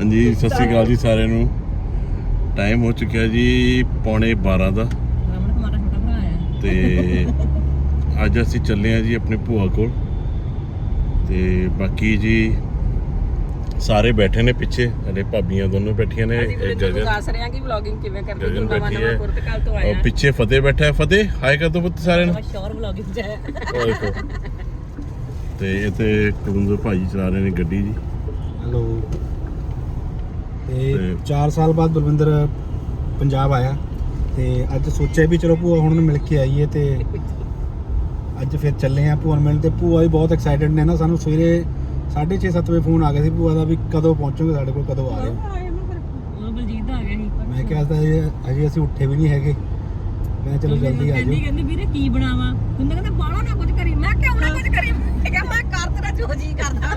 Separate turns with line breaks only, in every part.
ਹਾਂਜੀ ਸਤਿ ਸ਼੍ਰੀ ਅਕਾਲ ਜੀ ਸਾਰਿਆਂ ਨੂੰ। ਟਾਈਮ ਹੋ ਚੁੱਕਿਆ ਜੀ ਪੌਣੇ 12 ਦਾ।
ਰਮਨ ਕੁਮਾਰ ਦਾ ਛੋਟਾ ਭਰਾ ਆਇਆ
ਤੇ ਅੱਜ ਅਸੀਂ ਚੱਲੇ ਆ ਜੀ ਆਪਣੇ ਭੂਆ ਕੋਲ। ਤੇ ਬਾਕੀ ਜੀ ਸਾਰੇ ਬੈਠੇ ਨੇ ਪਿੱਛੇ। ਸਾਡੇ ਭਾਬੀਆਂ ਦੋਨੋਂ ਬੈਠੀਆਂ ਨੇ।
ਅਸੀਂ
ਇਹ
ਵੀ ਦੱਸ ਰਹੇ ਹਾਂ ਕਿ ਵਲੌਗਿੰਗ ਕਿਵੇਂ ਕਰਦੇ
ਗਗਨ
ਨਵਾਂ ਨਵਾਂ
ਹੈ।
ਪੁਰਤਗਾਲ ਤੋਂ
ਔਰ
ਆਇਆ
ਪਿੱਛੇ ਫਤਿਹ ਬੈਠਾ ਹੈ। ਫਤਿਹ ਹਾਈ ਕਰ ਦੋ ਪੁੱਤ ਸਾਰਿਆਂ ਨੂੰ।
ਸ਼ੋਰ ਵਲੌਗਿੰਗ ਚ ਹੈ।
ਉਹ ਦੇਖੋ ਤੇ ਇਹ ਤੇ ਕੁਲੰਦਰ ਭਾਜੀ ਚਲਾ ਰਹੇ ਨੇ ਗੱਡੀ ਜੀ।
ਹੈਲੋ ਤੇ
ਤੇ-
4 ਸਾਲ ਬਾਅਦ ਬਲਵਿੰਦਰ ਪੰਜਾਬ ਆਇਆ ਤੇ ਅੱਜ ਸੋਚਿਆ ਵੀ ਚਲੋ ਭੂਆ ਹੁਣ ਨੂੰ ਮਿਲ ਕੇ ਆਈਏ ਤੇ ਅੱਜ ਫਿਰ ਚੱਲੇ ਆ ਭੂਆ ਨੂੰ ਮਿਲਣ ਤੇ ਭੂਆ ਵੀ ਬਹੁਤ ਐਕਸਾਈਟਡ ਨੇ ਨਾ ਸਾਨੂੰ ਸਵੇਰੇ 6:30 7 ਵਜੇ ਫੋਨ ਆ ਗਿਆ ਸੀ ਭੂਆ ਦਾ ਵੀ ਕਦੋਂ ਪਹੁੰਚੋਗੇ ਸਾਡੇ ਕੋਲ ਕਦੋਂ ਆ ਰਹੇ ਹੋ?
ਉਹ ਬਲਜੀਤ ਦਾ ਆ ਗਿਆ ਸੀ
ਮੈਂ ਕਿਹਾ ਤਾਂ ਅਜੇ ਅਸੀਂ ਉੱਠੇ ਵੀ ਨਹੀਂ ਹੈਗੇ। ਮੈਂ ਕਿਹਾ ਚਲੋ ਜਲਦੀ ਆ
ਕਹਿੰਦੀ
ਜਾਓ।
ਕਹਿੰਦੀ ਵੀਰੇ ਕੀ ਬਣਾਵਾਂ? ਤੁੰਦਾ ਕਹਿੰਦਾ ਬਾਹਲਾ ਨਾ ਕੁਝ ਕਰੀ। ਮੈਂ ਕਿਉਂ ਨਾ ਕੁਝ ਕਰੀ। ਮੈਂ ਕਿਹਾ ਮੈਂ ਕਰ ਤੇਰਾ ਜੋ ਜੀ ਕਰਦਾ। ਕਿਹਾ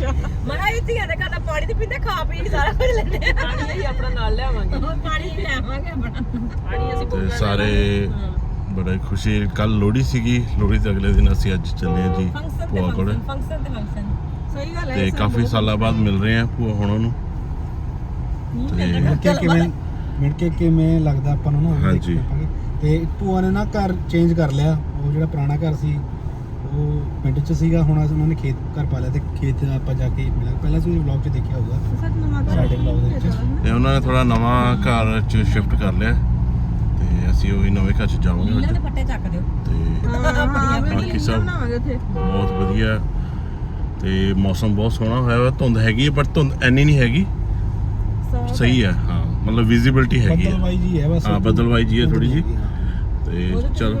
ਅੱਛਾ ਮੈਂ ਕਿਹਾ ਇਹ ਧੀਆਂ ਦੇ ਘਰ ਦਾ ਪਾਣੀ ਤੇ ਪੀਂਦੇ ਖਾ ਪੀ ਸਾਰਾ ਕੁਝ ਲੈਣੇ ਪਾਣੀ ਅਸੀਂ ਆਪਣਾ ਨਾਲ ਲਿਆਵਾਂਗੇ। ਪਾਣੀ ਵੀ ਲਿਆਵਾਂਗੇ ਆਪਣਾ। ਪਾਣੀ ਅਸੀਂ
ਤੇ ਸਾਰੇ ਬੜਾ ਖੁਸ਼ੀ ਕੱਲ ਲੋਹੜੀ ਸੀਗੀ ਲੋਹੜੀ ਦੇ ਅਗਲੇ ਦਿਨ ਅਸੀਂ ਅੱਜ ਚੱਲੇ ਆ ਜੀ
ਫੰਕਸ਼ਨ ਤੇ
ਭੂਆ ਕੋਲ।
ਫੰਕਸ਼ਨ ਤੇ ਫੰਕਸ਼ਨ। ਸਹੀ ਗੱਲ ਹੈ
ਤੇ ਕਾਫੀ ਸਾਲਾਂ ਬਾਅਦ ਮਿਲ ਰਹੇ ਆ ਭੂਆ ਹੁਣਾਂ ਨੂੰ ਤੇ
ਕੇ ਕਿਵੇਂ ਮਿਲ ਕੇ ਕਿਵੇਂ ਲੱਗਦਾ ਆਪਾਂ ਨੂੰ ਨਾ ਉਹ ਵੀ
ਹਾਂਜੀ।
ਤੇ ਭੂਆ ਨੇ ਨਾ ਘਰ ਚੇਂਜ ਕਰ ਲਿਆ ਉਹ ਜਿਹੜਾ ਪੁਰਾਣਾ ਘਰ ਸੀ ਉਹ ਪਿੰਡ 'ਚ ਸੀਗਾ ਹੁਣ ਉਹਨਾਂ ਨੇ ਖੇਤ ਘਰ ਪਾ ਲਿਆ ਤੇ ਖੇਤ ਆਪਾਂ ਜਾ ਕੇ ਮਿਲਾਂਗੇ। ਪਹਿਲਾਂ ਤੁਸੀਂ ਵਲੌਗ 'ਚ ਦੇਖਿਆ ਹੋਊਗਾ। ਸਾਡੇ ਵਲੌਗ ਦੇ ਵਿੱਚ।
ਤੇ ਉਹਨਾਂ ਨੇ ਥੋੜਾ ਨਵਾਂ ਘਰ ਚ ਸ਼ਿਫਟ ਕਰ ਲਿਆ। ਤੇ ਅਸੀਂ ਉਹੀ ਨਵੇਂ ਘਰ ਚ ਜਾਵਾਂਗੇ ਅੱਜ।
ਦੇ ਪੱਟੇ ਚੱਕ ਦਿਓ।
ਤੇ ਬਾਕੀ ਸਭ ਬਹੁਤ ਵਧੀਆ। ਤੇ ਮੌਸਮ ਬਹੁਤ ਸੋਹਣਾ ਹੋਇਆ ਵਾ। ਧੁੰਦ ਹੈਗੀ ਹੈ ਪਰ ਧੁੰਦ ਐਨੀ ਨਹੀਂ ਹੈਗੀ। ਸਹੀ ਹੈ ਹਾਂ। ਮਤਲਬ ਵਿਜ਼ਿਬਿਲਟੀ ਹੈਗੀ ਹੈ
ਬੱਦਲਵਾਈ ਜੀ ਹੈ ਬਸ।
ਹਾਂ, ਬੱਦਲਵਾਈ ਜੀ ਹੈ ਥੋੜ੍ਹੀ ਜਿਹੀ। ਤੇ ਚਲ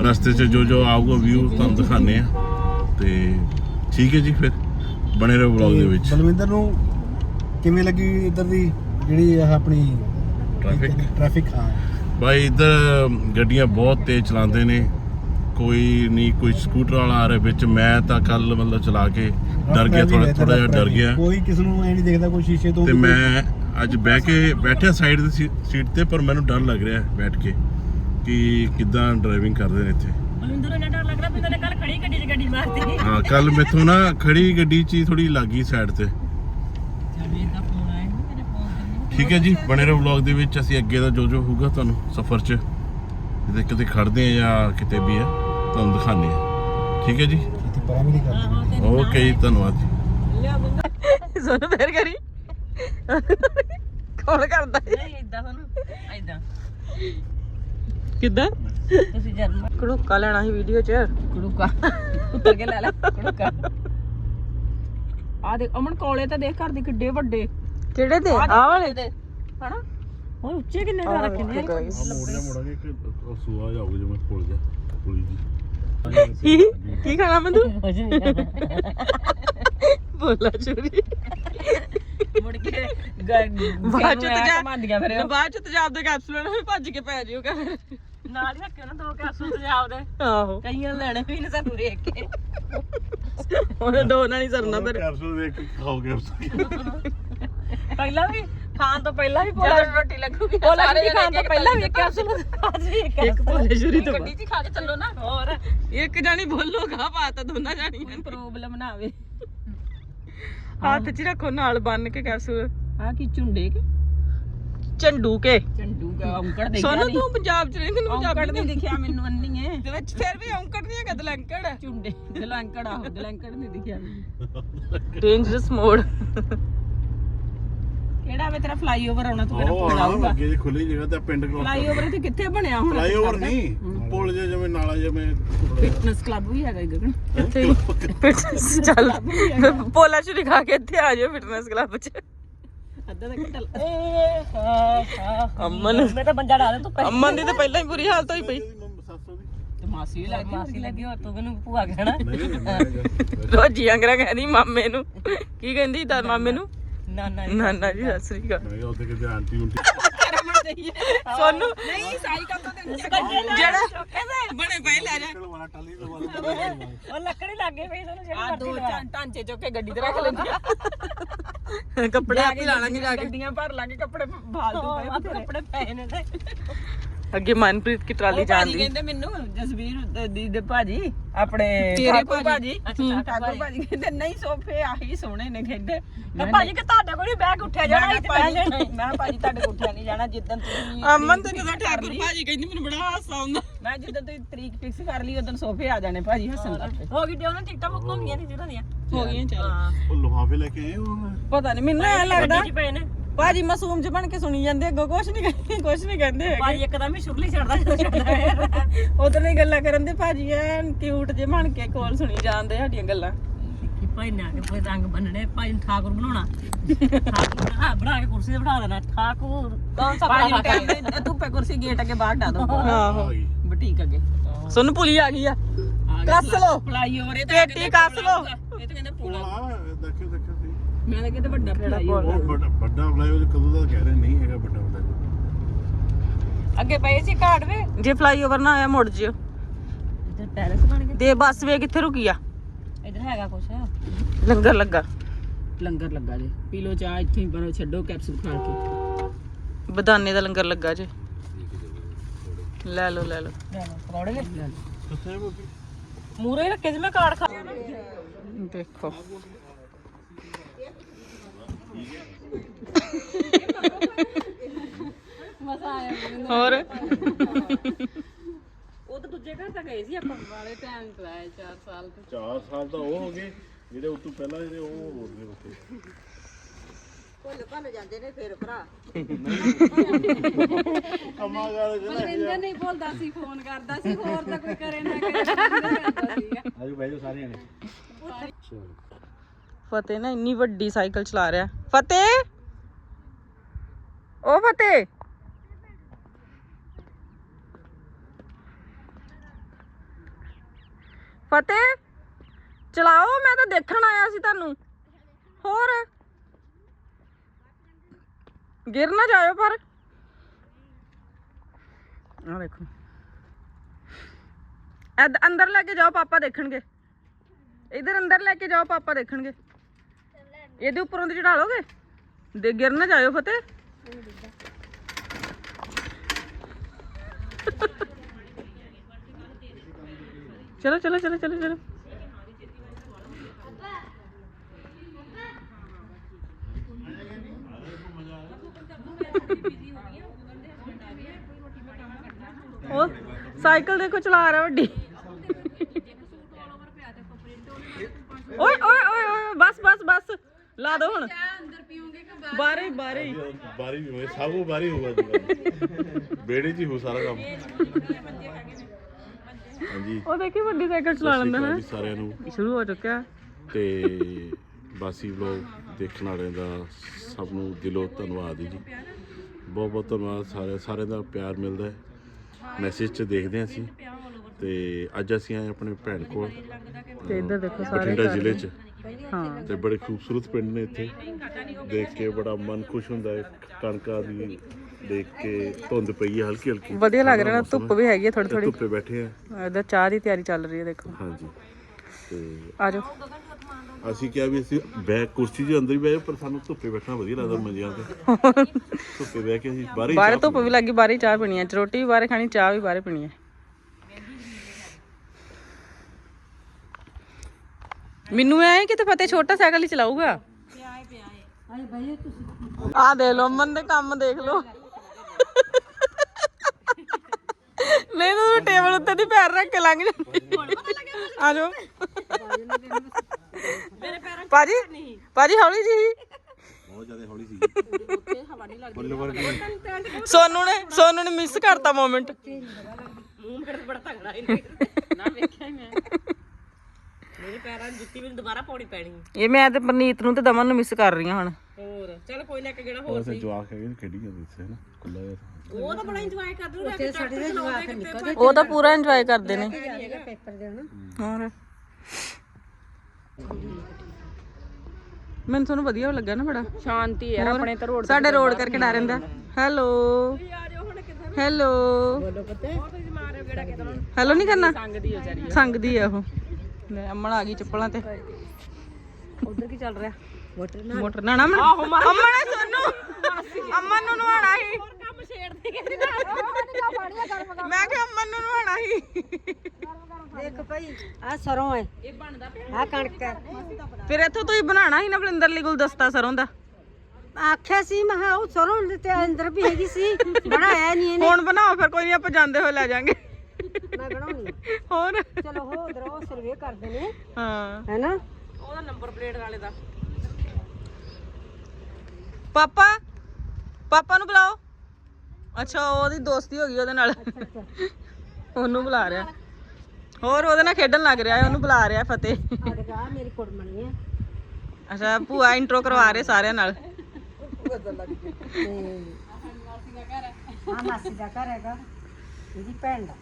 ਰਸਤੇ 'ਚ ਜੋ ਜੋ ਆਊਗਾ ਵਿਊ ਤੁਹਾਨੂੰ ਦਿਖਾਣੇ ਆ ਤੇ ਠੀਕ ਹੈ ਜੀ ਫਿਰ ਬਣੇ ਰਹੋ ਵਲੌਗ ਦੇ ਵਿੱਚ।
ਬਲਵਿੰਦਰ ਨੂੰ ਕਿਵੇਂ ਲੱਗੀ ਇੱਧਰ ਦੀ ਜਿਹੜੀ ਇਹ ਆਪਣੀ
ਟ੍ਰੈਫਿਕ
ਟ੍ਰੈਫਿਕ ਹਾਂ।
ਭਾਈ ਇੱਧਰ ਗੱਡੀਆਂ ਬਹੁਤ ਤੇਜ਼ ਚਲਾਉਂਦੇ ਨੇ। ਕੋਈ ਨਹੀਂ ਕੋਈ ਸਕੂਟਰ ਵਾਲਾ ਆ ਰਿਹਾ ਵਿੱਚ ਮੈਂ ਤਾਂ ਕੱਲ ਮਤਲਬ ਚਲਾ ਕੇ ਡਰ ਗਿਆ ਥੋੜਾ ਥੋੜਾ ਜਿਹਾ ਡਰ ਗਿਆ।
ਕੋਈ ਕਿਸ ਨੂੰ ਐ ਨਹੀਂ ਦੇਖਦਾ ਕੋਈ ਸ਼ੀਸ਼ੇ ਤੋਂ
ਤੇ ਮੈਂ ਅੱਜ ਬਹਿ ਕੇ ਬੈਠਿਆ ਸਾਈਡ ਦੀ ਸੀਟ ਤੇ ਪਰ ਮੈਨੂੰ ਡਰ ਲੱਗ ਰਿਹਾ ਬੈਠ ਕੇ। ਕਿ ਕਿੱਦਾਂ ਡਰਾਈਵਿੰਗ ਕਰਦੇ ਨੇ ਇੱਥੇ?
ਬਲਿੰਦਰ ਨੂੰ ਡਰ ਲੱਗ ਰਿਹਾ ਵੀ ਤੇਰੇ ਕੱਲ ਖੜੀ ਗੱਡੀ 'ਚ ਗੱਡੀ ਮਾਰਤੀ।
ਹਾਂ ਕੱਲ ਮੈਥੋਂ ਨਾ ਖੜੀ ਗੱਡੀ 'ਚ ਥੋੜੀ ਲੱਗੀ ਸਾਈਡ ਤੇ। ਠੀਕ ਹੈ ਜੀ ਬਣੇ ਰਹੋ ਵਲੌਗ ਦੇ ਵਿੱਚ ਅਸੀਂ ਅੱਗੇ ਦਾ ਜੋ ਜੋ ਹੋਊਗਾ ਤੁਹਾਨੂੰ ਸਫ਼ਰ 'ਚ। ਜਿੱਦੇ ਕਿਤੇ ਖੜਦੇ ਆ ਜਾਂ ਕਿਤੇ ਵੀ ਆ ਤੁਹਾਨੂੰ ਦਿਖਾਣੇ ਆ ਠੀਕ ਹੈ ਜੀ? ਓਕੇ ਜੀ ਧੰਨਵਾਦ ਜੀ।
ਲਿਆ ਬੰਦਾ
ਸੁਣ ਫੇਰ ਕਰੀ। ਕੌਣ ਕਰਦਾ?
ਨਹੀਂ ਇਦਾਂ ਸਾਨੂੰ ਇਦਾਂ
ਕਿੱਦਾਂ?
ਤੁਸੀਂ ਜਰਮਨ
ਕੜੂਕਾ ਲੈਣਾ ਸੀ ਵੀਡੀਓ 'ਚ।
ਕੁੜੂਕਾ ਉੱਤਰ ਕੇ ਲੈ ਲੈ ਕੁੜੂਕਾ ਆ ਦੇ ਅਮਨ ਕੋਲੇ ਤਾਂ ਦੇਖ ਘਰ ਦੇ ਕਿੱਡੇ ਵੱਡੇ।
ਕਿਹੜੇ ਤੇ ਆ ਵਾਲੇ? ਤੇ
ਹਨਾ? ਉਹ ਉੱਚੇ ਕਿੰਨੇ ਦਾ ਰੱਖੇ ਨੇ
ਮੋੜਿਆ ਮੋੜਾਂਗੇ ਕਿ ਸੂਆ ਜਾਊਗਾ ਜਿਵੇਂ ਪੁਲ ਜਾ ਪੁਲੀ ਜੀ।
ਕੀ? ਕੀ ਖਾਣਾ ਮੈਂ ਤੂੰ
ਕੁਝ ਨਹੀਂ
ਬੋਲਾ ਚੋਰੀ।
ਮੁੜ ਕੇ
ਬਾਅਦ ਚ ਤੇ ਜਾ
ਮੰਦੀਆਂ ਫਿਰ।
ਬਾਅਦ ਚ ਤੇਜ਼ਾਬ ਦੇ ਕੈਪਸੂਲ ਨਾਲ ਵੀ ਭੱਜ ਕੇ ਪੈ ਜਿਓ ਕਰ
ਨਾਲ ਹੀ ਰੱਖਿਓ ਨਾ ਦੋ ਕੈਪਸੂਲ ਤੇ ਜਾਉ ਦੇ
ਆਹੋ।
ਕਈਆਂ ਨੂੰ ਲੈਣੇ ਵੀ ਨੇ ਸਾਨੂੰ ਵੇਖ ਕੇ।
ਉਹਨੇ ਦੋ ਨਾਲ ਨਹੀਂ ਸਰਨਾ ਫਿਰ।
ਕੈਪਸੂਲ ਦੇਖ ਕੇ ਖਾਓਗੇ
ਪਹਿਲਾਂ ਵੀ ਖਾਣ ਤੋਂ ਪਹਿਲਾਂ ਵੀ ਪੋਲਾ ਰੋਟੀ ਲੱਗੂਗੀ ਪੋਲਾ ਰੋਟੀ ਖਾਣ ਤੋਂ ਪਹਿਲਾਂ ਵੀ ਇੱਕ ਕੈਪਸੂਲ ਅੱਜ ਵੀ ਇੱਕ
ਇੱਕ ਭੋਲੇ ਸ਼ੁਰੀ ਤੋਂ
ਗੱਡੀ 'ਚ ਹੀ ਖਾ ਕੇ ਚੱਲੋ ਨਾ। ਹੋਰ।
ਇੱਕ ਜਾਣੀ ਬੋਲੋਗਾ ਪਾਤਾ ਦੋਨਾਂ ਜਾਣੀਆਂ ਨੇ।
ਪ੍ਰੋਬਲਮ ਨਾ ਆਵੇ।
ਹੱਥ 'ਚ ਰੱਖੋ ਨਾਲ ਬੰਨ ਕੇ ਕੈਪਸੂਲ।
ਆ ਕੀ ਝੁੰਡੇ ਕੇ?
ਝੰਡੂ ਕੇ।
ਝੰਡੂ ਦਾ ਔਂਕੜ ਦੇਖਿਆ
ਸੋਨੂੰ ਤੂੰ ਪੰਜਾਬ 'ਚ ਤੈਨੂੰ
ਔਂਕੜ
ਪੰਜਾਬੀ
ਨਹੀਂ ਦਿਖਿਆ ਮੈਨੂੰ ਅੰਨੀਏ।
ਦੇ ਵਿੱਚ ਫਿਰ ਵੀ ਔਂਕੜ ਨਹੀਂ ਹੈਗਾ ਦਲੰਕੜ।
ਝੁੰਡੇ ਗਲੰਕੜ ਆਹੋ ਗਲੰਕੜ ਨਹੀਂ ਦਿਖਿਆ ਮੈਨੂੰ।
ਡੇਂਜਰਸ ਮੋਡ
ਕਿਹੜਾ ਵੇ ਤੇਰਾ ਫਲਾਈਓਵਰ ਆਉਣਾ ਤੂੰ ਕਿਹੜਾ ਪੁਲ ਆਊਗਾ?
ਅੱਗੇ ਖੁੱਲੀ ਜਗ੍ਹਾ ਤੇ ਪਿੰਡ ਕਲੋਸ
ਫਲਾਈਓਵਰ ਇੱਥੇ ਕਿੱਥੇ ਬਣਿਆ ਹੁਣ?
ਫਲਾਈਓਵਰ ਨਹੀਂ ਪੁਲ ਜੇ ਜਿਵੇਂ ਨਾਲਾ ਜਿਵੇਂ।
ਫਿਟਨੈਸ ਕਲੱਬ ਵੀ ਹੈਗਾ ਗਗਨ
ਇੱਥੇ ਫਿਟਨੈਸ ਚੱਲ। ਪੋਲਾ ਚੁਰੀ ਖਾ ਕੇ ਇੱਥੇ ਆ ਜਾਓ ਫਿਟਨੈਸ ਕਲੱਬ 'ਚ।
ਅੱਧਾ ਤੱਕ ਟਲ ਏ ਹਾਂ ਹਾਂ
ਅਮਨ।
ਮੈਂ ਤਾਂ ਬੰਜਾ ਡਾ ਦੇ ਤੂੰ ਪਹਿਲਾਂ
ਅਮਨ ਦੀ ਤਾਂ ਪਹਿਲਾਂ ਹੀ ਬੁਰੀ ਹਾਲਤ ਹੋਈ ਪਈ।
ਤੇ ਮਾਸੀ ਵੀ ਲੱਗਦੀ ਮਾਸੀ ਲੱਗੀ ਹੋਰ ਤੂੰ ਮੈਨੂੰ ਭੂਆ ਕਹਿਣਾ।
ਰੋਜੀ ਅੰਗਰਾ ਕਹਿੰਦੀ ਮਾਮੇ ਨੂੰ। ਕੀ ਕਹਿੰਦੀ ਤਾਂ ਮਾਮੇ ਨੂੰ?
ਨਾ ਨਾ
ਨਾਨਾ ਜੀ ਸਤਿ ਸ੍ਰੀ ਅਕਾਲ।
ਮੈਂ ਕਿਹਾ ਉੱਥੇ ਕਿਤੇ ਆਂਟੀ ਉਂਟੀ
ਸੋਨੂੰ
ਨਹੀਂ ਸਾਈ ਕੰਮ ਤਾਂ ਤੈਨੂੰ
ਜਿਹੜਾ ਬਣੇ ਪਏ ਲੈ ਜਾ
ਵਾਲਾ ਟਾਲੀ ਤੋਂ ਵਾਲਾ
ਉਹ ਲੱਕੜੀ ਲੱਗੇ ਪਈ ਸਾਨੂੰ ਜਿਹੜੀ ਦੋ ਢਾਂਚੇ ਚੁੱਕ ਕੇ ਗੱਡੀ ਤੇ ਰੱਖ ਲੈਂਦੀ
ਕੱਪੜੇ ਆਪ ਹੀ ਲਾ ਲਾਂਗੇ ਜਾ ਕੇ।
ਗੱਡੀਆਂ ਭਰ ਲਾਂਗੇ ਕੱਪੜੇ ਫਾਲਤੂ ਪਏ ਕੱਪੜੇ ਪਏ ਨੇ। ਤੇ
ਅੱਗੇ ਮਨਪ੍ਰੀਤ ਕੀ ਟਰਾਲੀ ਜਾਂਦੀ
ਕਹਿੰਦੇ ਮੈਨੂੰ ਜਸਵੀਰ ਦੀ ਦੇ ਭਾਜੀ ਆਪਣੇ
ਤੇਰੇ
ਭਾਜੀ। ਠਾਕੁਰ ਭਾਜੀ ਕਹਿੰਦੇ ਨਹੀਂ ਸੋਫੇ ਆਹੀ ਸੋਹਣੇ ਨੇ ਕਹਿੰਦੇ। ਮੈਂ ਭਾਜੀ ਕਿ ਤੁਹਾਡੇ ਕੋਲ ਹੀ ਬੈਗ ਉੱਠਿਆ ਜਾਣਾ ਇੱਥੇ ਬਹਿ ਜਾਣਾ। ਮੈਂ ਭਾਜੀ ਤੁਹਾਡੇ ਕੋਲ ਉੱਠਿਆ ਨਹੀਂ ਜਾਣਾ ਜਿੱਦਣ ਤੁਸੀਂ
ਅਮਨ ਤੇ ਜਦੋਂ ਠਾਕੁਰ ਭਾਜੀ ਕਹਿੰਦੀ ਮੈਨੂੰ ਬੜਾ ਹਾਸਾ ਆਉਂਦਾ।
ਮੈਂ ਜਿੱਦਣ ਤੁਸੀਂ ਤਰੀਕ ਫਿਕਸ ਕਰ ਲਈ ਉਦੋਂ ਸੋਫੇ ਆ ਜਾਣੇ ਭਾਜੀ ਹੱਸਣ ਲੱਗ। ਪਏ ਹੋ ਗਈ ਤੇ ਉਹਨਾਂ ਟਿਕਟਾਂ ਮੁੱਕ ਹੋਣਗੀਆਂ ਨਹੀਂ ਜਿਹਨਾਂ ਦੀਆਂ
ਹੋ ਗਈਆਂ ਚੱਲ।
ਉਹ ਲਿਫਾਫੇ ਲੈ ਕੇ ਆਏ ਉਹ
ਪਤਾ ਨਹੀਂ ਮੈਨੂੰ ਐ ਲੱਗਦਾ।
ਕੀ ਪਏ ਨੇ।
ਭਾਜੀ ਮਾਸੂਮ ਚ ਬਣ ਕੇ ਸੁਣੀ ਜਾਂਦੇ ਅੱਗੋਂ ਕੁਛ ਨਹੀਂ ਕਹਿੰਦੇ ਕੁਛ ਨਹੀਂ ਕਹਿੰਦੇ
ਭਾਜੀ ਇੱਕਦਮ ਹੀ ਸ਼ੁਰਲੀ ਛੱਡਦਾ ਜਦੋਂ ਛੱਡਦਾ
ਉਦੋਂ ਹੀ ਗੱਲਾਂ ਕਰਨ ਦੇ ਭਾਜੀ ਐ ਕਿਊਟ ਜੇ ਬਣ ਕੇ ਕੋਲ ਸੁਣੀ ਜਾਂਦੇ ਸਾਡੀਆਂ ਗੱਲਾਂ।
ਕਿ ਭਾਈ ਨੇ ਕੇ ਕੋਈ ਰੰਗ ਬੰਨਣੇ ਭਾਈ ਨੂੰ ਠਾਕੁਰ ਬਣਾਉਣਾ। ਠਾਕੁਰ ਹਾਂ ਬਣਾ ਕੇ ਕੁਰਸੀ ਤੇ ਬਿਠਾ ਦੇਣਾ ਠਾਕੁਰ। ਕੌਣ ਸਾ ਭਾਜੀ ਕਹਿੰਦੇ ਤੂੰ ਪੇ ਕੁਰਸੀ ਗੇਟ ਅੱਗੇ ਬਾਹਰ ਡਾ ਦੋ।
ਆਹੋ
ਬੁਟੀਕ ਅੱਗੇ।
ਸੁਣ ਪੁਲੀ ਆ ਗਈ ਆ। ਕੱਸ ਲੋ
ਓਵਰ ਇਹ
ਪੇਟੀ ਕੱਸ ਲੋ
ਇਹ ਤਾਂ ਕਹਿੰਦੇ ਪੁਲ
ਆ ਦੇਖਿਓ ਦੇਖਿਓ ਤੁਸੀਂ
ਮੈਂ ਤਾਂ ਕਹਿੰਦਾ ਵੱਡਾ
ਉਹ ਵੱਡਾ ਵੱਡਾ ਫਲਾਈਓਵਰ ਕਦੋਂ ਦਾ ਕਹਿ ਰਹੇ? ਨਹੀਂ ਹੈਗਾ ਵੱਡਾ ਫਲਾਈਓਵਰ
ਅੱਗੇ ਪਏ ਸੀ ਕਾਰਡ ਵੇ?
ਜੇ ਫਲਾਈਓਵਰ ਨਾ ਆਇਆ ਮੁੜ ਜਿਓ।
ਇੱਧਰ ਟੈਰੇਸ ਬਣ ਗਏ।
ਦੇ ਬੱਸ ਵੇ ਕਿੱਥੇ ਰੁਕੀ ਆ?
ਇੱਧਰ ਹੈਗਾ ਕੁਛ?
ਲੰਗਰ ਲੱਗਾ।
ਲੰਗਰ ਲੱਗਾ ਜੇ। ਪੀ ਲੋ ਚਾਹ ਇੱਥੇ ਹੀ ਪਰ ਛੱਡੋ ਕੈਪਸੂਲ ਖਾ ਕੇ।
ਬਦਾਨੇ ਦਾ ਲੰਗਰ ਲੱਗਾ ਜੇ। ਲੈ ਲਓ ਲੈ ਲਓ।
ਪਕੌੜੇ ਲੈ ਮੂਰੇ ਰੱਖੇ ਸੀ ਮੈਂ ਕਾਰਡ ਖਾ
ਦੇਖੋ। ਹੋਰ?
ਉਹ ਤਾਂ ਦੂਜੇ ਘਰ ਤਾਂ ਗਏ ਸੀ ਆਪਾਂ। ਵਾਲੇ ਟਾਈਮ ਤੋਂ ਆਏ 4 ਸਾਲ ਤੋਂ।
4 ਸਾਲ ਤਾਂ ਉਹ ਹੋ ਗਏ ਜਿਹੜੇ ਉਸ ਤੋਂ ਪਹਿਲਾਂ ਜਿਹੜੇ ਉਹ ਹੋ ਗਏ ਉੱਥੇ। ਕੰਮਾਂ ਕਰ
ਬਲਵਿੰਦਰ ਨਹੀਂ ਬੋਲਦਾ ਸੀ ਫੋਨ ਕਰਦਾ ਸੀ ਹੋਰ ਤਾਂ ਕੋਈ ਕਰੇ ਨਾ ਕਰੇ ਕਰਦਾ ਸੀਗਾ।
ਆਜੋ ਬਹਿ ਜਾਓ ਸਾਰੇ ਜਣੇ
ਫਤਿਹ ਨਾ ਇੰਨੀ ਵੱਡੀ ਸਾਈਕਲ ਚਲਾ ਰਿਹਾ। ਫਤਿਹ! ਓ ਫਤਿਹ! ਫਤਿਹ? ਚਲਾਓ, ਮੈਂ ਤਾਂ ਦੇਖਣ ਆਇਆ ਸੀ ਤੁਹਾਨੂੰ। ਹੋਰ? ਗਿਰ ਨਾ ਜਾਇਓ ਪਰ। ਆ ਦੇਖੋ। ਐਦ, ਅੰਦਰ ਲੈ ਕੇ ਜਾਓ, ਪਾਪਾ ਦੇਖਣਗੇ। ਇਧਰ ਅੰਦਰ ਲੈ ਕੇ ਜਾਓ, ਪਾਪਾ ਦੇਖਣਗੇ। ਇਹਦੇ ਉੱਪਰੋਂ ਦੀ ਚੜਾ ਲੋਗੇ ਦੇ ਗਿਰ ਨਾ ਜਾਇਓ ਫਤਿਹ। ਚਲੋ ਚਲੋ ਚਲੋ ਚਲੋ ਚਲੋ। ਉਹ ਸਾਈਕਲ ਦੇਖੋ ਚਲਾ ਰਿਹਾ ਵੱਡੀ। ਓਏ ਓਏ ਓਏ ਓਏ ਬਸ ਬਸ ਬਸ। ਲਾ ਦੋ ਹੁਣ।
ਅੰਦਰ ਪੀਓਗੇ ਕਿ
ਬਾਰੇ ਬਾਰੇ।
ਬਾਰੀ ਵੀ ਹੋਏ ਸਭ ਉਹ ਬਾਰੀ ਹੋਊਗਾ ਜੀ ਬੇੜੇ 'ਚ ਹੀ ਹੋ ਸਾਰਾ ਕੰਮ। ਹਾਂਜੀ।
ਉਹ ਦੇਖੀ ਵੱਡੀ ਸਾਈਕਲ ਚਲਾ ਲੈਂਦਾ ਹੈ।
ਸਾਰਿਆਂ ਨੂੰ।
ਸ਼ੁਰੂ ਹੋ ਚੁੱਕਿਆ।
ਤੇ ਬਾਸੀ ਵਲੋਗ ਦੇਖਣ ਵਾਲਿਆਂ ਦਾ ਸਭ ਨੂੰ ਦਿਲੋਂ ਧੰਨਵਾਦ ਜੀ। ਬਹੁਤ ਬਹੁਤ ਧੰਨਵਾਦ ਸਾਰੇ ਸਾਰਿਆਂ ਦਾ ਪਿਆਰ ਮਿਲਦਾ ਹੈ। ਮੈਸੇਜ 'ਚ ਦੇਖਦੇ ਹਾਂ ਅਸੀਂ। ਤੇ ਅੱਜ ਅਸੀਂ ਆਏ ਆਪਣੇ ਭੈਣ ਕੋਲ।
ਤੇ ਇੱਧਰ ਦੇਖੋ ਸਾਰੇ
ਬਠਿੰਡਾ ਜ਼ਿਲ੍ਹੇ 'ਚ।
ਹਾਂ।
ਤੇ ਬੜੇ ਖੂਬਸੂਰਤ ਪਿੰਡ ਨੇ ਇੱਥੇ। ਦੇਖ ਕੇ ਬੜਾ ਮਨ ਖੁਸ਼ ਹੁੰਦਾ ਹੈ। ਕਣਕਾਂ ਦੀ ਦੇਖ ਕੇ ਧੁੰਦ ਪਈ ਹੈ ਹਲਕੀ ਹਲਕੀ।
ਵਧੀਆ ਲੱਗ ਰਿਹਾ ਨਾ ਧੁੱਪ ਵੀ ਹੈਗੀ ਹੈ ਥੋੜੀ ਥੋੜੀ
ਧੁੱਪੇ ਬੈਠੇ ਆ।
ਇੱਧਰ ਚਾਹ ਦੀ ਤਿਆਰੀ ਚੱਲ ਰਹੀ ਹੈ ਦੇਖੋ।
ਹਾਂਜੀ। ਤੇ
ਆ ਜਾਓ
ਅਸੀਂ ਕਿਹਾ ਵੀ ਅਸੀਂ ਬੈਠ ਕੁਰਸੀ ਦੇ ਅੰਦਰ ਹੀ ਬਹਿ ਪਰ ਸਾਨੂੰ ਧੁੱਪੇ ਬੈਠਣਾ ਵਧੀਆ ਲੱਗਦਾ ਮੰਜਿਆਂ ਤੇ। ਧੁੱਪੇ ਬਹਿ ਕੇ ਅਸੀਂ ਬਾਹਰ ਹੀ
ਬਾਹਰ ਧੁੱਪ ਵੀ ਲੱਗੀ ਬਾਹਰ ਹੀ ਚਾਹ ਪੀਣੀ ਹੈ। ਰੋਟੀ ਵੀ ਬਾਹਰ ਖਾਣੀ ਚਾਹ ਵੀ ਬਾਹਰ ਪੀਣੀ ਹੈ। ਮੈਨੂੰ ਐ ਕਿ ਤੇ ਛੋਟਾ ਸਾਈਕਲ ਹੀ ਚਲਾਊਗਾ। ਆ ਦੇ ਲੋ ਅਮਨ ਦੇ ਕੰਮ ਦੇਖ ਲੋ ਨਹੀਂ ਤਾਂ ਟੇਬਲ ਉੱਤੇ ਦੀ ਪੈਰ ਰੱਖ ਕੇ ਲੰਘ ਜਾਂਦੀ। ਆ ਜਾਓ ਭਾਜੀ ਭਾਜੀ ਹੌਲੀ ਜੀ
ਬਹੁਤ ਜ਼ਿਆਦਾ ਹੌਲੀ ਸੀ। ਹਵਾ ਨਹੀਂ ਲੱਗਦੀ। ਬੁੱਲ ਵਰਗੀ।
ਸੋਨੂ ਨੇ ਸੋਨੂ ਨੇ ਮਿਸ ਕਰਤਾ ਮੂਮੈਂਟ
ਮੂੰਹ ਮੇਰਾ ਬੜਾ ਤਗੜਾ ਹੀ ਨਾ ਵੇਖਿਆ ਹੀ ਮੈਂ। ਮੇਰੇ ਪੈਰਾਂ 'ਚ ਜੁੱਤੀ ਮੈਨੂੰ ਦੁਬਾਰਾ ਪਾਉਣੀ ਪੈਣੀ।
ਇਹ ਮੈਂ ਤੇ ਪਰਨੀਤ ਨੂੰ ਤੇ ਦਮਨ ਨੂੰ ਮਿਸ ਕਰ ਰਹੀ ਹਾਂ ਹੁਣ।
ਹੋਰ ਚੱਲ ਕੋਈ ਲੈ ਕੇ ਗੇੜਾ ਹੋਰ
ਉਹ ਸੇ। ਜਵਾਕ ਹੈਗੇ ਨੇ, ਖੇਡੀ ਜਾਂਦੇ ਸੀ ਨਾ ਖੁੱਲਾ ਜਿਹਾ
ਉਹ ਤਾਂ ਬੜਾ ਇੰਜੋਏ ਕਰ ਰਿਹਾ ਕਿ ਸਾਡੇ ਦੇ ਜਵਾਕ ਨਿਕਲ
ਉਹ ਤਾਂ ਪੂਰਾ ਇੰਜੋਏ ਕਰਦੇ ਨੇ। ਹੋਰ। ਮੈਨੂੰ ਤੁਹਾਨੂੰ ਵਧੀਆ ਲੱਗਾ ਨਾ ਬੜਾ।
ਸ਼ਾਂਤੀ ਹੈ ਆਪਣੇ ਤਾਂ ਰੋਡ
ਸਾਡੇ ਰੋਡ ਕਰਕੇ ਡਰ ਰਹਿੰਦਾ। ਹੈਲੋ ਹੈਲੋ
ਬੋਲੋ ਪਤੇ।
ਹੈਲੋ ਨਹੀਂ ਕਰਨਾ?
ਸੰਗਦੀ ਵਿਚਾਰੀ।
ਸੰਗਦੀ ਆ ਉਹ। ਲੈ ਅਮਨ ਆ ਗਈ ਚੱਪਲਾਂ ਤੇ।
ਉਧਰ ਕੀ ਚੱਲ ਰਿਹਾ? ਮੋਟਰ ਨਾਲ।
ਮੋਟਰ ਨਾ ਨਾ ਅਮਨ ਅਮਨ ਨੇ ਸੋਨੂ। ਅਮਨ ਨੂੰ ਨਵਾਣਾ ਸੀ।
ਪਲੇਟ ਦੇ ਕੇ ਨਾ
ਮੈਂ ਕਿਹਾ ਅਮਨ ਨੂੰ ਨਹਾਉਣਾ ਸੀ।
ਦੇਖ ਭਾਈ ਆ ਸਰੋਂ ਹੈ।
ਇਹ ਬਣਦਾ ਪਿਆ।
ਆ ਕਣਕ ਹੈ।
ਫਿਰ ਇੱਥੋਂ ਤੁਸੀਂ ਬਣਾਉਣਾ ਸੀ ਨਾ ਬਲਿੰਦਰ ਲਈ ਗੁਲਦਸਤਾ ਸਰੋਂ ਦਾ।
ਆਖਿਆ ਸੀ ਮੈਂ ਕਿਹਾ ਉਹ ਸਰੋਂ ਤੇ ਅੰਦਰ ਵੀ ਹੈਗੀ ਸੀ। ਬਣਾਇਆ ਨਹੀਂ ਇਹਨੇ।
ਹੁਣ ਬਣਾਓ ਫਿਰ ਕੋਈ ਨਹੀਂ ਆਪਾਂ ਜਾਂਦੇ ਹੋਏ ਲੈ ਜਾਾਂਗੇ।
ਮੈਂ ਬਣਾਉਣੀ
ਹੋਰ?
ਚਲੋ ਹੋ ਉਧਰ ਉਹ ਸਰਵੇ ਕਰਦੇ ਨੇ
ਹਾਂ।
ਹੈਨਾ?
ਉਹਦਾ ਨੰਬਰ ਪਲੇਟ ਵਾਲੇ ਦਾ।
ਪਾਪਾ? ਪਾਪਾ ਨੂੰ ਬੁਲਾਓ। ਅੱਛਾ ਉਹਦੀ ਦੋਸਤੀ ਹੋ ਗਈ ਉਹਦੇ ਨਾਲ। ਉਹਨੂੰ ਬੁਲਾ ਰਿਹਾ। ਹੋਰ ਉਹਦੇ ਨਾਲ ਖੇਡਣ ਲੱਗ ਰਿਹਾ ਉਹਨੂੰ ਬੁਲਾ ਰਿਹਾ ਫਤਿਹ।
ਅੜਗਾ ਮੇਰੀ ਕੁੜਮਣੀ ਹੈ
ਅੱਛਾ ਭੂਆ ਇੰਟਰੋ ਕਰਵਾ ਰਹੇ ਸਾਰਿਆਂ ਨਾਲ।
ਮਾਸੀ ਦਾ ਘਰ ਹੈਗਾ ਇਹਦੀ ਭੈਣ ਦਾ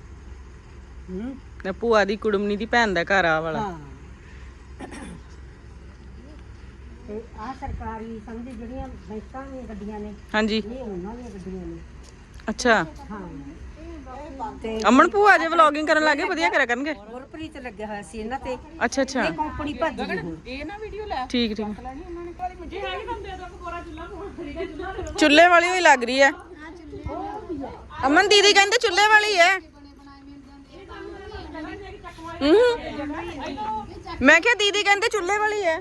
ਹੂੰ
ਤੇ ਭੂਆ ਦੀ ਕੁੜਮਣੀ ਦੀ ਭੈਣ ਦਾ ਘਰ ਆ ਵਾਲਾ।
ਹਾਂ। ਤੇ ਆ ਸਰਕਾਰੀ ਸਮਝੀ ਜਿਹੜੀਆਂ ਬੈਂਕਾਂ ਦੀਆਂ ਗੱਡੀਆਂ ਨੇ
ਹਾਂਜੀ।
ਇਹ ਉਹਨਾਂ ਦੀਆਂ ਗੱਡੀਆਂ ਨੇ।
ਅੱਛਾ।
ਹਾਂ। ਤੇ
ਅਮਨ ਭੂਆ ਜੇ ਵਲੌਗਿੰਗ ਕਰਨ ਲੱਗੇ ਵਧੀਆ ਕਰਿਆ ਕਰਨਗੇ?
ਗੁਰਪ੍ਰੀਤ ਲੱਗਿਆ ਹੋਇਆ ਸੀ ਇਹਨਾਂ ਤੇ।
ਅੱਛਾ ਅੱਛਾ।
ਇਹ ਕੰਪਨੀ ਭੱਜ ਗਈ ਹੁਣ।
ਇਹ ਨਾ ਵੀਡੀਓ ਲੈ।
ਠੀਕ ਠੀਕ। ਚੁੱਲ੍ਹੇ ਵਾਲੀ ਹੋਈ ਲੱਗ ਰਹੀ ਹੈ। ਅਮਨ ਦੀਦੀ ਕਹਿੰਦੇ ਚੁੱਲ੍ਹੇ ਵਾਲੀ ਹੈ। ਹੂੰ। ਮੈਂ ਕਿਹਾ ਦੀਦੀ ਕਹਿੰਦੇ ਚੁੱਲ੍ਹੇ ਵਾਲੀ ਹੈ।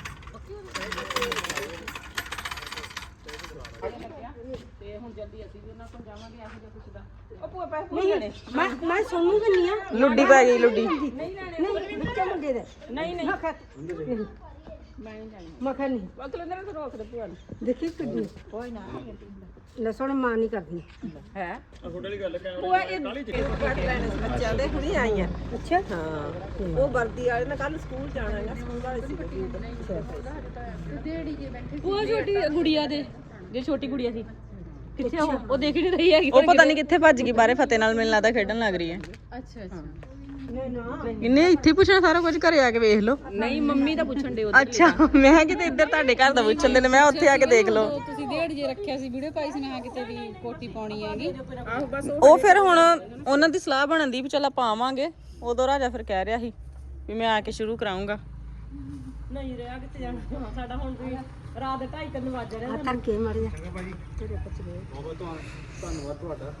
ਮੈਂ ਮੈਂ ਸੋਨੂੰ ਦਿੰਨੀ ਆ
ਲੁੱਡੀ ਪੈ ਗਈ ਲੁੱਡੀ
ਨਹੀਂ ਬੱਚੇ ਦੇ ਨਹੀਂ ਨਹੀਂ ਮੈਂ ਨਹੀਂ ਮੈਂ ਨਹੀਂ ਜਾਣੀ ਮੈਂ ਕਿਹਾ ਨਹੀਂ
ਅਕਲ ਅੰਦਰ ਤੋਂ ਰੋਕ ਦੇ ਭੂਆ ਨੂੰ
ਦੇਖੀ ਕਿੱਡੀ ਕੋਈ ਨਾ ਲਸਣ ਮਾਂ ਨਹੀਂ ਕਰਦੀ
ਹੈ
ਬੱਚਿਆਂ ਦੇ ਹੁਣੀ ਆਈਆਂ
ਅੱਛਾ
ਹਾਂ ਉਹ ਵਰਦੀ ਵਾਲੇ ਨੇ ਕੱਲ ਸਕੂਲ ਜਾਣਾ ਹੈਗਾ ਸਕੂਲ ਵਾਲੇ ਸੀ
ਉਹ ਛੋਟੀ ਗੁੜੀਆ ਦੇ ਜੇ ਛੋਟੀ ਗੁੜੀਆ ਸੀ ਕਿੱਥੇ ਉਹ? ਉਹ ਦੇਖ ਹੀ ਨਹੀਂ ਰਹੀ ਹੈਗੀ
ਉਹ ਪਤਾ ਨਹੀਂ ਕਿੱਥੇ ਭੱਜ ਗਈ ਬਾਰੇ ਫਤਿਹ ਨਾਲ ਮੈਨੂੰ ਲੱਗਦਾ ਖੇਡਣ ਲੱਗ ਰਹੀ ਹੈ।
ਅੱਛਾ
ਇਹਨੇ ਇੱਥੇ ਹੀ ਪੁੱਛਣਾ ਸਾਰਾ ਕੁਝ ਘਰੇ ਆ ਕੇ ਵੇਖ ਲਓ।
ਨਹੀਂ ਮੰਮੀ ਦਾ ਪੁੱਛਣ ਦੇ
ਅੱਛਾ ਮੈਂ ਕਿਤੇ ਇੱਧਰ ਤੁਹਾਡੇ ਘਰ ਦਾ ਪੁੱਛਣ ਦੇ ਨੇ ਮੈਂ ਉੱਥੇ ਆ ਕੇ ਦੇਖ ਲਓ।
ਤੁਸੀਂ ਡੇਢ ਜੇ ਰੱਖਿਆ ਸੀ ਵੀਡੀਓ ਪਾਈ ਸੀ ਮੈਂ ਕਿਹਾ ਕਿਤੇ ਵੀ ਕੋਟੀ ਪਾਉਣੀ ਹੈਗੀ।
ਉਹ ਫਿਰ ਹੁਣ ਉਹਨਾਂ ਦੀ ਸਲਾਹ ਬਣਨ ਦੀ ਵੀ ਚੱਲ ਆਪਾਂ ਆਵਾਂਗੇ। ਉਦੋਂ ਰਾਜਾ ਫਿਰ ਕਹਿ ਰਿਹਾ ਸੀ ਵੀ ਮੈਂ ਆ ਕੇ ਸ਼ੁਰੂ ਕਰਾਉਂਗਾ
ਨਹੀਂ ਰਿਹਾ ਕਿੱਥੇ ਜਾਣਾ? ਸਾਡਾ ਹੁਣ ਵੀ ਰਾਤ ਦੇ 2:30 3 ਵਜ ਰਹੇ
ਆ ਤਰ ਕੇ ਮਰ ਜਾ
ਧੰਨਵਾਦ ਤੁਹਾਡਾ।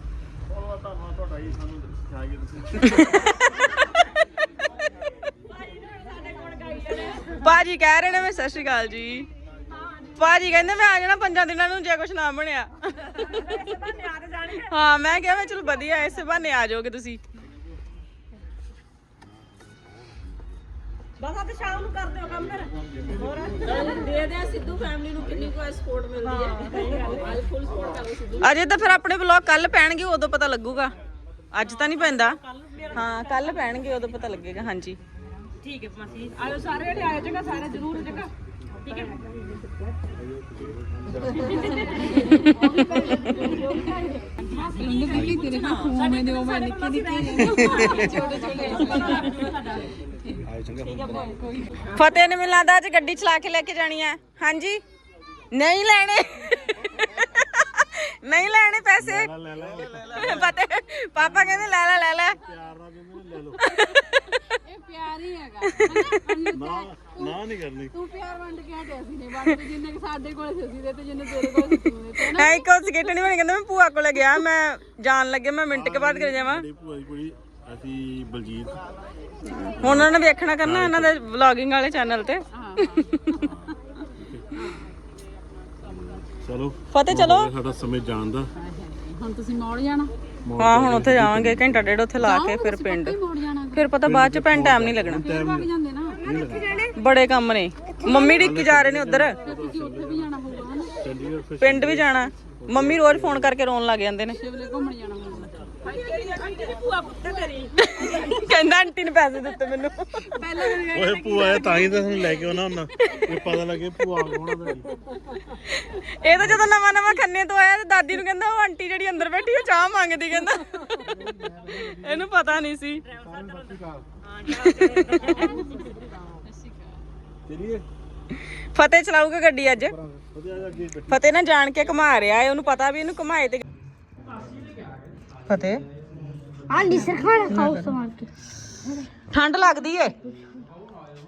ਬਾਜੀ ਕਹਿ ਰਹੇ ਨੇ ਮੈਂ ਸਤਿ ਸ਼੍ਰੀ ਅਕਾਲ ਜੀ। ਬਾਜੀ ਕਹਿੰਦੇ ਮੈਂ ਆ ਜਾਣਾ ਪੰਜਾਂ ਦਿਨਾਂ ਨੂੰ ਜੇ ਕੁਛ ਨਾ ਬਣਿਆ। ਹਾਂ ਮੈਂ ਕਿਹਾ ਮੈਂ ਚਲੋ ਵਧੀਆ ਇਸੇ ਬਹਾਨੇ ਆ ਜਾਓਗੇ ਤੁਸੀਂ।
ਬਸ ਆ ਤੇ ਸ਼ਾਮ ਨੂੰ ਕਰਦੇ ਹੋ ਕੰਮ ਫਿਰ। ਹੋਰ? ਦੇ ਦੇ ਸਿੱਧੂ ਫੈਮਿਲੀ ਨੂੰ ਕਿੰਨੀ ਕੋਈ ਸਪੋਰਟ ਮਿਲਦੀ ਹੈ। ਅੱਜ ਫੁੱਲ ਸਪੋਰਟ ਕਰੋ ਸਿੱਧੂ
ਅਜੇ ਤਾਂ ਫਿਰ ਆਪਣੇ ਵਲੌਗ ਕੱਲ ਪੈਣਗੇ ਉਦੋਂ ਪਤਾ ਲੱਗੂਗਾ। ਅੱਜ ਤਾਂ ਨਹੀਂ ਪੈਂਦਾ। ਹਾਂ ਕੱਲ ਪੈਣਗੇ ਉਦੋਂ ਪਤਾ ਲੱਗੇਗਾ ਹਾਂਜੀ।
ਠੀਕ ਹੈ ਮਾਸੀ ਆਇਓ ਸਾਰੇ ਜਿਹੜੇ ਆਇਓ ਜਗਾ ਸਾਰੇ ਜ਼ਰੂਰ ਜਗਾ ਠੀਕ ਹੈ?
ਲੰਗਰ ਦਿੱਲੀ ਤੇਰੇ ਕੋਲ ਖੂਨ ਦੇ ਉਹ ਮੈਂ ਨਿੱਕੀ ਨਿੱਕੀ ਛੋਟੇ ਛੋਟੇ।
ਫਤਿਹ ਨੇ ਮੈਨੂੰ ਲੱਗਦਾ ਅੱਜ ਗੱਡੀ ਚਲਾ ਕੇ ਲੈ ਕੇ ਜਾਣੀ ਹੈ। ਹਾਂਜੀ? ਨਹੀਂ ਲੈਣੇ। ਨਹੀਂ ਲੈਣੇ ਪੈਸੇ। ਫਤਿਹ ਪਾਪਾ ਕਹਿੰਦੇ ਲੈ ਲੈ ਲੈ ਲੈ।
ਇਹ ਪਿਆਰ ਹੀ ਹੈਗਾ। ਨਾ
ਨਾ ਨਹੀਂ ਕਰਨੀ।
ਤੂੰ ਪਿਆਰ ਵੰਡ ਕੇ ਹਟਿਆ ਸੀ ਨੇ ਵੰਡ ਕੇ ਜਿੰਨੇ ਸਾਡੇ ਕੋਲ ਸੀ ਦੇ ਤੇ ਜਿੰਨੇ ਤੇਰੇ ਕੋਲ ਸੀ ਤੂੰ ਦੇ ਤੇ
ਐ ਇੱਕ ਉਹ ਸਕਿੱਟ ਨਹੀਂ ਬਣੀ ਕਹਿੰਦਾ ਮੈਂ ਭੂਆ ਕੋਲੇ ਗਿਆ ਮੈਂ ਜਾਣ ਲੱਗੇ ਮੈਂ ਮਿੰਟ ਕੇ ਬਾਅਦ ਕਰ ਜਾਵਾਂ।
ਮੇਰੀ ਭੂਆ ਦੀ ਕੁੜੀ ਅਸੀਂ ਬਲਜੀਤ।
ਹੁਣ ਉਹਨਾਂ ਨੇ ਵੇਖਣਾ ਕਰਨਾ ਇਹਨਾਂ ਦੇ ਵਲੌਗਿੰਗ ਵਾਲੇ ਚੈਨਲ ਤੇ।
ਚਲੋ।
ਫਤਿਹ ਚਲੋ।
ਸਾਡਾ ਸਮੇਂ ਜਾਣ ਦਾ।
ਹੁਣ ਤੁਸੀਂ ਮੋੜ ਜਾਣਾ।
ਹਾਂ ਹੁਣ ਉੱਥੇ ਜਾਵਾਂਗੇ ਘੰਟਾ ਡੇਢ ਉੱਥੇ ਲਾ ਕੇ ਫਿਰ ਪਿੰਡ। ਫਿਰ ਪਤਾ ਬਾਅਦ ਚ ਭੈਣ ਟਾਈਮ ਨਹੀਂ ਲੱਗਣਾ। ਬੜੇ ਕੰਮ ਨੇ। ਮੰਮੀ ਡਿੱਕੀ ਜਾ ਰਹੇ ਨੇ ਉਧਰ।
ਫਿਰ ਤੁਸੀਂ ਉੱਥੇ ਵੀ ਜਾਣਾ ਹੋਊਗਾ ਹਨਾ?
ਚੰਡੀਗੜ੍ਹ ਫਿਰ
ਪਿੰਡ ਵੀ ਜਾਣਾ। ਮੰਮੀ ਰੋਜ਼ ਫੋਨ ਕਰਕੇ ਰੋਣ ਲੱਗ ਜਾਂਦੇ ਨੇ।
ਸ਼ਿਵਲੇ ਘੁੰਮਣ ਜਾਣਾ ਹੋਊਗਾ।
ਕਹਿੰਦਾ ਆਂਟੀ ਨੇ ਪੈਸੇ ਦਿੱਤੇ ਮੈਨੂੰ।
ਓਏ ਭੂਆ ਆਇਆ ਤਾਂ ਹੀ ਤਾਂ ਸਾਨੂੰ ਲੈ ਕੇ ਆਉਣਾ ਹੁੰਦਾ। ਇਹ ਪਤਾ ਲੱਗੇ ਭੂਆ ਕੋਣਾ ਦਾ
ਇਹ ਤਾਂ ਜਦੋਂ ਨਵਾਂ ਨਵਾਂ ਖੰਨੇ ਤੋਂ ਆਇਆ ਤੇ ਦਾਦੀ ਨੂੰ ਕਹਿੰਦਾ ਉਹ ਆਂਟੀ ਜਿਹੜੀ ਅੰਦਰ ਬੈਠੀ ਉਹ ਚਾਹ ਮੰਗਦੀ ਕਹਿੰਦਾ। ਇਹਨੂੰ ਪਤਾ ਨਹੀਂ ਸੀ।
ਚਲਿਏ।
ਫਤਿਹ ਚਲਾਊਗਾ ਗੱਡੀ ਅੱਜ। ਫਤਿਹ ਨਾ ਜਾਣ ਕੇ ਘੁਮਾ ਰਿਹਾ ਉਹਨੂੰ ਪਤਾ ਵੀ ਇਹਨੂੰ ਘੁਮਾਏ ਤੇ ਫਤਿਹ।
ਆਂਡੀ ਸਰਖਾਣਾ ਖਾਓ ਸਮਾਨ ਕੇ
ਠੰਡ ਲੱਗਦੀ ਏ।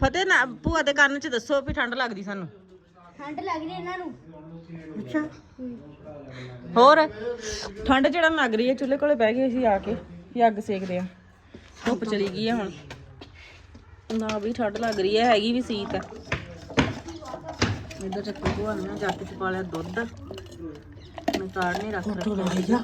ਫਤਿਹ ਨਾ ਭੂਆ ਦੇ ਕੰਨ 'ਚ ਦੱਸੋ ਵੀ ਠੰਡ ਲੱਗਦੀ ਸਾਨੂੰ।
ਠੰਡ ਲੱਗ ਰਹੀ ਇਹਨਾਂ ਨੂੰ। ਅੱਛਾ।
ਹੋਰ ਠੰਡ ਜਿਹੜਾ ਲੱਗ ਰਹੀ ਹੈ ਚੁੱਲ੍ਹੇ ਕੋਲੇ ਬਹਿ ਗਏ ਅਸੀਂ ਆ ਕੇ ਵੀ ਅੱਗ ਸੇਕਦੇ ਆ। ਧੁੱਪ ਚਲੀ ਗਈ ਹੈ ਹੁਣ। ਨਾ ਵੀ ਠੰਡ ਲੱਗ ਰਹੀ ਹੈ ਹੈਗੀ ਵੀ ਸੀਤ। ਹੈ ਇੱਧਰ ਚੱਕੋ ਭੂਆ ਨੇ ਨਾ ਜੱਗ ਚ ਪਾ ਲਿਆ ਦੁੱਧ। ਮੈਂ ਕਾੜ ਨਹੀਂ ਰੱਖ ਰੱਖਿਆ।